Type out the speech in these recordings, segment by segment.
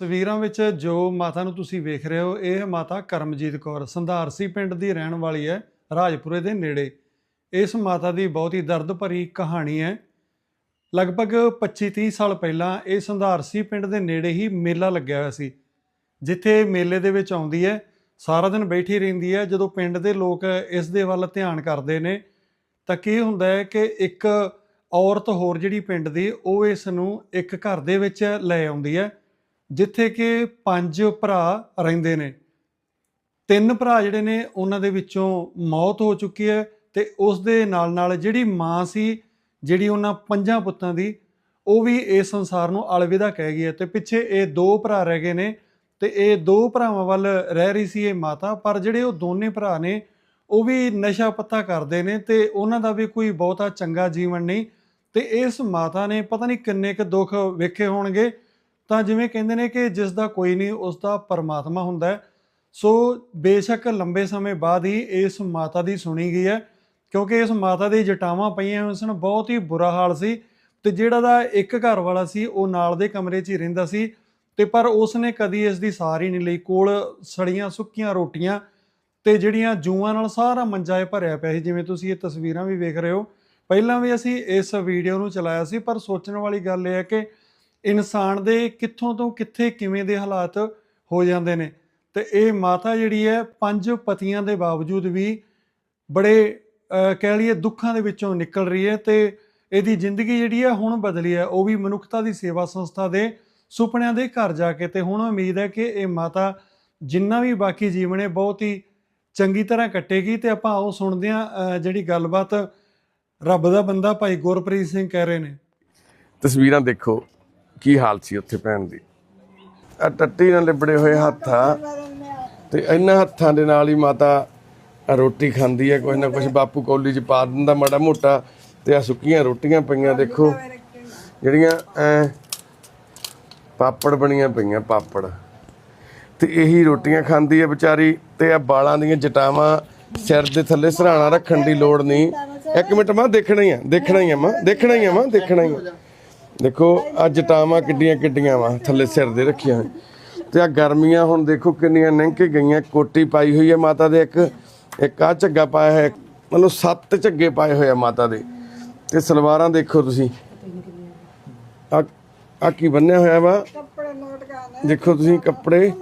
ਤਸਵੀਰਾਂ ਵਿੱਚ ਜੋ ਮਾਤਾ ਨੂੰ ਤੁਸੀਂ ਵੇਖ ਰਹੇ ਹੋ, ਇਹ ਮਾਤਾ ਕਰਮਜੀਤ ਕੌਰ, ਸੰਧਾਰਸੀ ਪਿੰਡ ਦੀ ਰਹਿਣ ਵਾਲੀ ਹੈ, ਰਾਜਪੁਰੇ ਦੇ ਨੇੜੇ। ਇਸ ਮਾਤਾ ਦੀ ਬਹੁਤ ਹੀ ਦਰਦ ਭਰੀ ਕਹਾਣੀ ਹੈ। ਲਗਭਗ 25-30 ਸਾਲ ਪਹਿਲਾਂ ਇਹ ਸੰਧਾਰਸੀ ਪਿੰਡ ਦੇ ਨੇੜੇ ਹੀ ਮੇਲਾ ਲੱਗਿਆ ਹੋਇਆ ਸੀ, ਜਿੱਥੇ ਮੇਲੇ ਦੇ ਵਿੱਚ ਆਉਂਦੀ ਹੈ, ਸਾਰਾ ਦਿਨ ਬੈਠੀ ਰਹਿੰਦੀ ਹੈ। ਜਦੋਂ ਪਿੰਡ ਦੇ ਲੋਕ ਇਸ ਦੇ ਵੱਲ ਧਿਆਨ ਕਰਦੇ ਨੇ, ਤਾਂ ਕੀ ਹੁੰਦਾ ਹੈ ਕਿ ਇੱਕ ਔਰਤ ਹੋਰ ਜਿਹੜੀ ਪਿੰਡ ਦੀ, ਉਹ ਇਸ ਨੂੰ ਇੱਕ ਘਰ ਦੇ ਵਿੱਚ ਲੈ ਆਉਂਦੀ ਹੈ। ਜਿੱਥੇ ਕਿ ਪੰਜ ਭਰਾ ਰਹਿੰਦੇ ਨੇ। ਤਿੰਨ ਭਰਾ ਜਿਹੜੇ ਨੇ, ਉਹਨਾਂ ਦੇ ਵਿੱਚੋਂ ਮੌਤ ਹੋ ਚੁੱਕੀ ਹੈ ਤੇ ਉਸ ਦੇ ਨਾਲ ਨਾਲ ਜਿਹੜੀ ਮਾਂ ਸੀ, ਜਿਹੜੀ ਉਹਨਾਂ ਪੰਜਾਂ ਪੁੱਤਾਂ ਦੀ, ਉਹ ਵੀ ਇਸ ਸੰਸਾਰ ਨੂੰ ਅਲਵਿਦਾ ਕਹਿ ਗਈ ਹੈ ਤੇ ਪਿੱਛੇ ਇਹ ਦੋ ਭਰਾ ਰਹਿ ਗਏ ਨੇ ਤੇ ਇਹ ਦੋ ਭਰਾਵਾਂ ਵੱਲ ਰਹਿ ਰਹੀ ਸੀ ਇਹ ਮਾਤਾ, ਪਰ ਜਿਹੜੇ ਉਹ ਦੋਨੇ ਭਰਾ ਨੇ, ਉਹ ਵੀ ਨਸ਼ਾ ਪੱਤਾ ਕਰਦੇ ਨੇ ਤੇ ਉਹਨਾਂ ਦਾ ਵੀ ਕੋਈ ਬਹੁਤਾ ਚੰਗਾ ਜੀਵਨ ਨਹੀਂ ਤੇ ਇਸ ਮਾਤਾ ਨੇ ਪਤਾ ਨਹੀਂ ਕਿੰਨੇ ਕੁ ਦੁੱਖ ਵੇਖੇ ਹੋਣਗੇ। ਤਾਂ ਜਿਵੇਂ ਕਹਿੰਦੇ ਨੇ ਕਿ ਜਿਸ ਦਾ ਕੋਈ ਨਹੀਂ ਉਸ ਦਾ ਪਰਮਾਤਮਾ ਹੁੰਦਾ ਹੈ। ਸੋ ਬੇਸ਼ੱਕ ਲੰਬੇ ਸਮੇਂ ਬਾਅਦ ਹੀ ਇਸ ਮਾਤਾ ਦੀ ਸੁਣੀ ਗਈ ਹੈ, ਕਿਉਂਕਿ ਇਸ ਮਾਤਾ ਦੇ ਜਟਾਵਾਂ ਪਈਆਂ ਹੋਈਆਂ ਸਨ, ਬਹੁਤ ਹੀ ਬੁਰਾ ਹਾਲ ਸੀ ਤੇ ਜਿਹੜਾ ਦਾ ਇੱਕ ਘਰ ਵਾਲਾ ਸੀ, ਉਹ ਨਾਲ ਦੇ ਕਮਰੇ 'ਚ ਹੀ ਰਹਿੰਦਾ ਸੀ ਤੇ ਪਰ ਉਸ ਨੇ ਕਦੀ ਇਸ ਦੀ ਸਾਰ ਹੀ ਨਹੀਂ ਲਈ। ਕੋਲ ਸੜੀਆਂ ਸੁੱਕੀਆਂ ਰੋਟੀਆਂ ਤੇ ਜਿਹੜੀਆਂ ਜੂਆਂ ਨਾਲ ਸਾਰਾ ਮੰਜਾ ਇਹ ਭਰਿਆ ਪਿਆ ਸੀ, ਜਿਵੇਂ ਤੁਸੀਂ ਇਹ ਤਸਵੀਰਾਂ ਵੀ ਵੇਖ ਰਹੇ ਹੋ। ਪਹਿਲਾਂ ਵੀ ਅਸੀਂ ਇਸ ਵੀਡੀਓ ਨੂੰ ਚਲਾਇਆ ਸੀ, ਪਰ ਸੋਚਣ ਵਾਲੀ ਗੱਲ ਇਹ ਹੈ ਕਿ ਇਨਸਾਨ ਦੇ ਕਿੱਥੋਂ ਤੋਂ ਕਿੱਥੇ ਕਿਵੇਂ ਦੇ ਹਾਲਾਤ ਹੋ ਜਾਂਦੇ ਨੇ। ਤੇ ਇਹ ਮਾਤਾ ਜਿਹੜੀ ਹੈ, ਪੰਜ ਪਤੀਆਂ ਦੇ ਬਾਵਜੂਦ ਵੀ ਬੜੇ ਕਹਿ ਲਈਏ ਦੁੱਖਾਂ ਦੇ ਵਿੱਚੋਂ ਨਿਕਲ ਰਹੀ ਹੈ ਤੇ ਇਹਦੀ ਜ਼ਿੰਦਗੀ ਜਿਹੜੀ ਹੈ ਹੁਣ ਬਦਲੀ ਹੈ। ਉਹ ਵੀ ਮਨੁੱਖਤਾ ਦੀ ਸੇਵਾ ਸੰਸਥਾ ਦੇ ਸੁਪਨਿਆਂ ਦੇ ਘਰ ਜਾ ਕੇ ਤੇ ਹੁਣ ਉਮੀਦ ਹੈ ਕਿ ਇਹ ਮਾਤਾ ਜਿੰਨਾ ਵੀ ਬਾਕੀ ਜੀਵਨ ਹੈ ਬਹੁਤ ਹੀ ਚੰਗੀ ਤਰ੍ਹਾਂ ਕੱਟੇਗੀ ਤੇ ਆਪਾਂ ਉਹ ਸੁਣਦੇ ਹਾਂ ਜਿਹੜੀ ਗੱਲਬਾਤ ਰੱਬ ਦਾ ਬੰਦਾ ਭਾਈ ਗੁਰਪ੍ਰੀਤ ਸਿੰਘ ਕਹਿ ਰਹੇ ਨੇ। ਤਸਵੀਰਾਂ ਦੇਖੋ। ਕੀ ਹਾਲ ਸੀ ਉੱਥੇ ਭੈਣ ਦੀ? ਆ ਟੱਟੀ ਨਾਲ ਲਿਬੜੇ ਹੋਏ ਹੱਥ ਆ। ਤੇ ਇਹਨਾਂ ਹੱਥਾਂ ਦੇ ਨਾਲ ਹੀ ਮਾਤਾ ਰੋਟੀ ਖਾਂਦੀ ਹੈ ਕੁਝ ਨਾ ਕੁਝ ਬਾਪੂ ਕੌਲੀ ਚ ਪਾ ਦਿੰਦਾ ਮਾੜਾ ਮੋਟਾ। ਤੇ ਆ ਸੁੱਕੀਆਂ ਰੋਟੀਆਂ ਪਈਆਂ, ਦੇਖੋ। ਜਿਹੜੀਆਂ ਪਾਪੜ ਬਣੀਆਂ ਪਈਆਂ, ਪਾਪੜ। ਤੇ ਇਹੀ ਰੋਟੀਆਂ ਖਾਂਦੀ ਹੈ ਵਿਚਾਰੀ। ਤੇ ਆ ਬਾਲਾਂ ਦੀਆਂ ਜਟਾਵਾਂ ਸਿਰ ਦੇ ਥੱਲੇ ਸਰਾਣਾ ਰੱਖਣ ਦੀ ਲੋੜ ਨਹੀਂ। ਇੱਕ ਮਿੰਟ ਮਾਂ, ਦੇਖਣਾ ਹੀ ਆ, ਦੇਖਣਾ ਹੀ ਆ ਮਾਂ, ਦੇਖਣਾ ਹੀ ਆ ਮਾਂ, ਦੇਖਣਾ ਹੀ ਆ। ਦੇਖੋ ਆ ਜਟਾਵਾਂ ਕਿੱਡੀਆਂ ਕਿੱਡੀਆਂ ਵਾ, ਥੱਲੇ ਸਿਰ ਦੇ ਰੱਖੀਆਂ ਤੇ ਆ ਗਰਮੀਆਂ ਹੁਣ ਦੇਖੋ ਕਿੰਨੀਆਂ ਲੰਘ ਕੇ ਗਈਆਂ, ਕੋਟੀ ਪਾਈ ਹੋਈ ਹੈ ਮਾਤਾ ਦੇ ਇੱਕ ਇੱਕ ਆ ਝੱਗਾ ਪਾਇਆ ਹੈ ਮਤਲਬ ਸੱਤ ਝੱਗੇ ਪਾਏ ਹੋਏ ਆ ਮਾਤਾ ਦੇ। ਤੇ ਸਲਵਾਰਾਂ ਦੇਖੋ ਤੁਸੀਂ। ਆ ਆ ਕੀ ਬੰਨਿਆ ਹੋਇਆ ਵਾ? ਦੇਖੋ ਤੁਸੀਂ ਕੱਪੜੇ।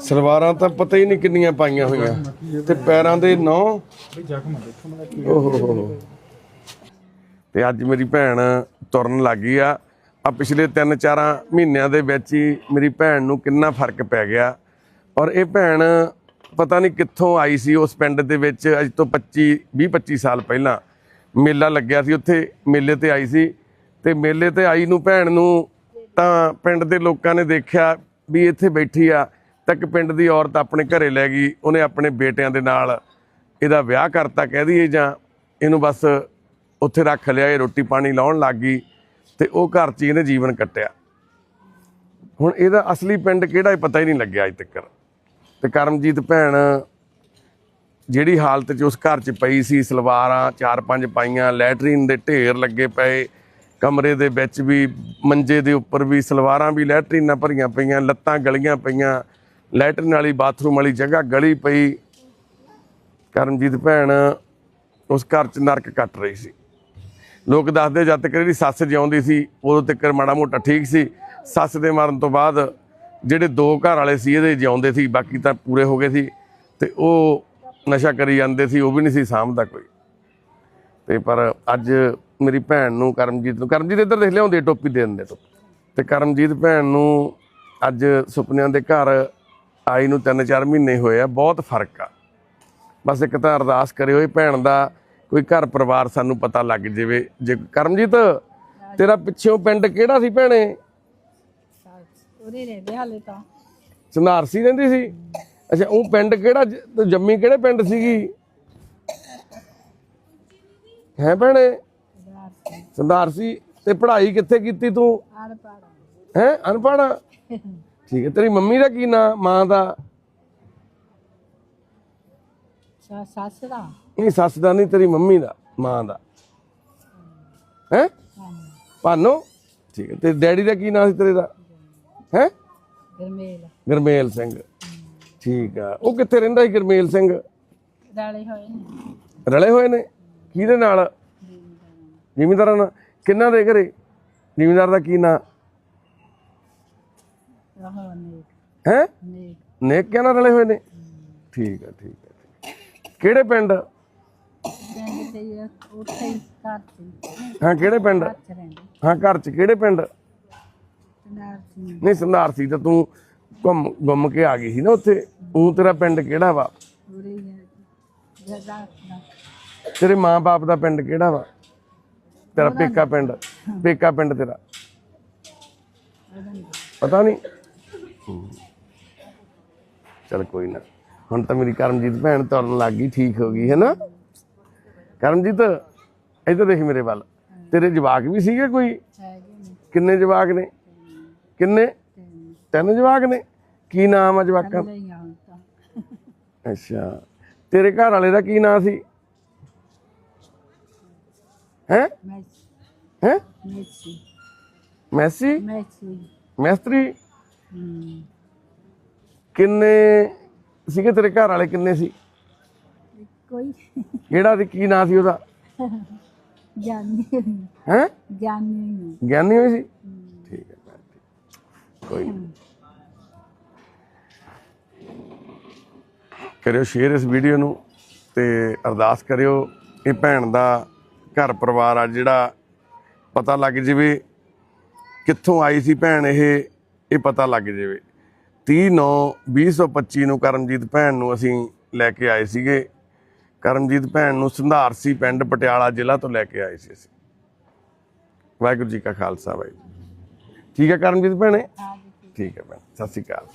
ਸਲਵਾਰਾਂ ਤਾਂ ਪਤਾ ਹੀ ਨਹੀਂ ਕਿੰਨੀਆਂ ਪਾਈਆਂ ਹੋਈਆਂ। ਤੇ ਪੈਰਾਂ ਦੇ ਨੌ। ਓਹੋ। ਤੇ ਅੱਜ ਮੇਰੀ ਭੈਣ ਤੁਰਨ ਲੱਗੀ ਆ। ਆ ਪਿਛਲੇ 3-4 ਮਹੀਨਿਆਂ ਦੇ ਵਿੱਚ ਹੀ ਮੇਰੀ ਭੈਣ ਨੂੰ ਕਿੰਨਾ ਫ਼ਰਕ ਪੈ ਗਿਆ। ਔਰ ਇਹ ਭੈਣ ਪਤਾ ਨਹੀਂ ਕਿੱਥੋਂ ਆਈ ਸੀ ਉਸ ਪਿੰਡ ਦੇ ਵਿੱਚ, ਅੱਜ ਤੋਂ 25 20-25 ਸਾਲ ਪਹਿਲਾਂ। ਮੇਲਾ ਲੱਗਿਆ ਸੀ, ਉੱਥੇ ਮੇਲੇ ਤੇ ਆਈ ਸੀ। ਤੇ ਮੇਲੇ ਤੇ ਆਈ ਨੂੰ ਭੈਣ ਨੂੰ ਤਾਂ ਪਿੰਡ ਦੇ ਲੋਕਾਂ ਨੇ ਦੇਖਿਆ ਵੀ ਇੱਥੇ ਬੈਠੀ ਆ ਤੱਕ ਪਿੰਡ ਦੀ ਔਰਤ ਆਪਣੇ ਘਰੇ ਲੈ ਗਈ, ਉਹਨੇ ਆਪਣੇ ਬੇਟਿਆਂ ਦੇ ਨਾਲ ਇਹਦਾ ਵਿਆਹ ਕਰਤਾ ਕਹਿ ਦਈਏ ਜਾਂ ਇਹਨੂੰ ਬਸ ਉੱਥੇ ਰੱਖ ਲਿਆ, ਇਹ ਰੋਟੀ ਪਾਣੀ ਲਾਉਣ ਲੱਗ ਗਈ ਤੇ ਉਹ ਘਰ 'ਚ ਇਹਨੇ ਜੀਵਨ ਕੱਟਿਆ। ਹੁਣ ਇਹਦਾ ਅਸਲੀ ਪਿੰਡ ਕਿਹੜਾ ਇਹ ਪਤਾ ਹੀ ਨਹੀਂ ਲੱਗਿਆ ਅਜ ਤੱਕ ਤੇ ਕਰਮਜੀਤ ਭੈਣ ਜਿਹੜੀ ਹਾਲਤ 'ਚ ਉਸ ਘਰ 'ਚ ਪਈ ਸੀ, ਸਲਵਾਰਾਂ ਚਾਰ ਪੰਜ ਪਾਈਆਂ, ਲੈਟਰੀਨ ਦੇ ਢੇਰ ਲੱਗੇ ਪਏ, ਕਮਰੇ ਦੇ ਵਿੱਚ ਵੀ, ਮੰਜੇ ਦੇ ਉੱਪਰ ਵੀ, ਸਲਵਾਰਾਂ ਵੀ ਲੈਟਰੀਨਾਂ ਭਰੀਆਂ ਪਈਆਂ, ਲੱਤਾਂ ਗਲੀਆਂ ਪਈਆਂ, ਲੈਟਰਨ ਵਾਲੀ ਬਾਥਰੂਮ ਵਾਲੀ ਜਗ੍ਹਾ ਗਲੀ ਪਈ। ਕਰਮਜੀਤ ਭੈਣ ਉਸ ਘਰ 'ਚ ਨਰਕ ਕੱਟ ਰਹੀ ਸੀ। ਲੋਕ ਦੱਸਦੇ ਜਦ ਤੱਕ ਇਹਦੀ ਸੱਸ ਜਿਉਂਦੀ ਸੀ, ਉਦੋਂ ਤੱਕ ਮਾੜਾ ਮੋਟਾ ਠੀਕ ਸੀ। ਸੱਸ ਦੇ ਮਰਨ ਤੋਂ ਬਾਅਦ ਜਿਹੜੇ ਦੋ ਘਰ ਵਾਲੇ ਸੀ, ਇਹਦੇ ਜਿਉਂਦੇ ਸੀ, ਬਾਕੀ ਤਾਂ ਪੂਰੇ ਹੋ ਗਏ ਸੀ। ਤੇ ਉਹ ਨਸ਼ਾ ਕਰੀ ਜਾਂਦੇ ਸੀ, ਉਹ ਵੀ ਨਹੀਂ ਸੀ ਸਾਂਭਦਾ ਕੋਈ। ਤੇ ਪਰ ਅੱਜ ਮੇਰੀ ਭੈਣ ਨੂੰ, ਕਰਮਜੀਤ ਨੂੰ, ਕਰਮਜੀਤ ਇੱਧਰ ਦੇਖ ਲਿਆਉਂਦੇ ਟੋਪੀ ਦੇ ਦਿੰਦੇ ਟੋਪੀ ਤੇ ਕਰਮਜੀਤ ਭੈਣ ਨੂੰ ਅੱਜ ਸੁਪਨਿਆਂ ਦੇ ਘਰ ਆਈ ਨੂੰ 3-4 ਮਹੀਨੇ ਹੋਏ ਆ, ਬਹੁਤ ਫ਼ਰਕ ਆ। ਬਸ ਇੱਕ ਤਾਂ ਅਰਦਾਸ ਕਰਿਓ, ਇਹ ਭੈਣ ਦਾ ਕੋਈ ਘਰ ਪਰਿਵਾਰ ਸਾਨੂੰ ਪਤਾ ਲੱਗ ਜਾਵੇ। ਜੇ ਕਰਮਜੀਤ ਤੇਰਾ ਪਿੱਛੋਂ ਪਿੰਡ ਕਿਹੜਾ ਸੀ ਭੈਣੇ? ਉਹਦੇ ਰਹਿੰਦੇ ਹਾਲੇ ਤਾਂ। ਸੰਧਾਰਸੀ ਰਹਿੰਦੀ ਸੀ? ਅੱਛਾ ਉਹ ਪਿੰਡ ਕਿਹੜਾ ਤੂੰ ਜੰਮੀ ਕਿਹੜੇ ਪਿੰਡ ਸੀਗੀ? ਹੈ ਭੈਣੇ? ਸੰਧਾਰਸੀ। ਤੇ ਪੜ੍ਹਾਈ ਕਿੱਥੇ ਕੀਤੀ ਤੂੰ? ਪਾੜ ਹੈ ਅਨਪੜ੍ਹ? ਠੀਕ ਹੈ ਤੇਰੀ ਮੰਮੀ ਦਾ ਕੀ ਨਾਂ ਮਾਂ ਦਾ? ਸੱਸ ਦਾ? ਨਹੀਂ ਸੱਸ ਦਾ ਨਹੀਂ ਤੇਰੀ ਮੰਮੀ ਦਾ ਮਾਂ ਦਾ। ਹੈ? ਭਾਨੋ? ਠੀਕ ਹੈ ਤੇ ਡੈਡੀ ਦਾ ਕੀ ਨਾਂ ਸੀ ਤੇਰੇ ਦਾ? ਹੈ? ਗਰਮੇਲ। ਗਰਮੇਲ ਸਿੰਘ। ਠੀਕ ਆ ਉਹ ਕਿੱਥੇ ਰਹਿੰਦਾ ਸੀ ਗਰਮੇਲ ਸਿੰਘ? ਰਾਲੇ ਹੋਏ ਨੇ। ਰਲੇ ਹੋਏ ਨੇ? ਕਿਹਦੇ ਨਾਲ? ਜ਼ਿਮੀਂਦਾਰਾਂ ਨਾਲ। ਕਿੰਨਾ ਦੇ ਘਰੇ? ਜ਼ਿਮੀਂਦਾਰ ਦਾ ਕੀ ਨਾਂ? ਹੈ? ਨੇਕ। ਨਾਲ ਰਲੇ ਹੋਏ ਨੇ? ਠੀਕ ਆ ਠੀਕ। ਕਿਹੜੇ ਪਿੰਡ? ਪਿੰਡ ਤੇ ਹੀ ਆ, ਉੱਥੇ ਹੀ ਘਰ ਸੀ ਹਾਂ ਕਿਹੜੇ ਪਿੰਡ? ਘਰ ਚ ਰਹਿੰਦੇ ਹਾਂ ਘਰ ਚ ਕਿਹੜੇ ਪਿੰਡ? ਨਹੀਂ ਸੰਧਾਰ ਸੀ ਤਾਂ ਤੂੰ ਘੁੰਮ ਗੁੰਮ ਕੇ ਆ ਗਈ ਸੀ ਨਾ ਉੱਥੇ। ਉਹ ਤੇਰਾ ਪਿੰਡ ਕਿਹੜਾ ਵਾ? ਉਰੇ ਹੀ ਆ ਜਦਾ ਦਾ ਤੇਰੇ ਮਾਂ-ਬਾਪ ਦਾ ਪਿੰਡ ਕਿਹੜਾ ਵਾ? ਤੇਰਾ ਪੇਕਾ ਪਿੰਡ ਪੇਕਾ ਪਿੰਡ ਤੇਰਾ। ਪਤਾ ਨਹੀਂ? ਚਲ ਕੋਈ ਨਾ। ਹੁਣ ਤਾਂ ਮੇਰੀ ਕਰਮਜੀਤ ਭੈਣ ਤੁਰਨ ਲੱਗ ਗਈ ਠੀਕ ਹੋ ਗਈ ਹੈ ਨਾ ਕਰਮਜੀਤ ਇੱਧਰ ਦੇਖ ਮੇਰੇ ਵੱਲ। ਤੇਰੇ ਜਵਾਕ ਵੀ ਸੀਗੇ ਕੋਈ? ਕਿੰਨੇ ਜਵਾਕ ਨੇ? ਕਿੰਨੇ? ਤਿੰਨ ਜਵਾਕ ਨੇ? ਕੀ ਨਾਮ ਆ ਜਵਾਕਾਂ ਅੱਛਾ। ਤੇਰੇ ਘਰ ਵਾਲੇ ਦਾ ਕੀ ਨਾਂ ਸੀ? ਹੈ? ਹੈ? ਮੈਸੀ? ਮੈਸੀ। ਮੈਸੀ ਮੈਸਤਰੀ ਕਿੰਨੇ ਸੀਗੇ ਤੇਰੇ ਘਰ ਵਾਲੇ ਕਿੰਨੇ ਸੀ? ਕੋਈ ਕਿਹੜਾ ਸੀ? ਕੀ ਨਾਂ ਸੀ ਉਹਦਾ? ਜਾਣੀ ਹੈ? ਗਿਆਨੀ। ਹੋਈ ਸੀ? ਠੀਕ ਹੈ ਭੈਣ। ਕੋਈ। ਕਰਿਓ ਸ਼ੇਅਰ ਇਸ ਵੀਡੀਓ ਨੂੰ ਤੇ ਅਰਦਾਸ ਕਰਿਓ ਇਹ ਭੈਣ ਦਾ ਘਰ ਪਰਿਵਾਰ ਆ ਜਿਹੜਾ ਪਤਾ ਲੱਗ ਜਾਵੇ ਕਿੱਥੋਂ ਆਈ ਸੀ ਭੈਣ ਇਹ ਇਹ ਪਤਾ ਲੱਗ ਜਾਵੇ। 30 9 2025 ਨੂੰ ਕਰਮਜੀਤ ਭੈਣ ਨੂੰ ਅਸੀਂ ਲੈ ਕੇ ਆਏ ਸੀਗੇ। ਕਰਮਜੀਤ ਭੈਣ ਨੂੰ ਸੰਧਾਰਸੀ ਪਿੰਡ ਪਟਿਆਲਾ ਜ਼ਿਲ੍ਹਾ ਤੋਂ ਲੈ ਕੇ ਆਏ ਸੀ ਅਸੀਂ। ਵਾਹਿਗੁਰੂ ਜੀ ਕਾ ਖਾਲਸਾ ਵਾਹਿਗੁਰੂ ਠੀਕ ਹੈ ਕਰਮਜੀਤ ਭੈਣੇ? ਠੀਕ ਹੈ ਭੈਣ ਸਤਿ ਸ਼੍ਰੀ ਅਕਾਲ।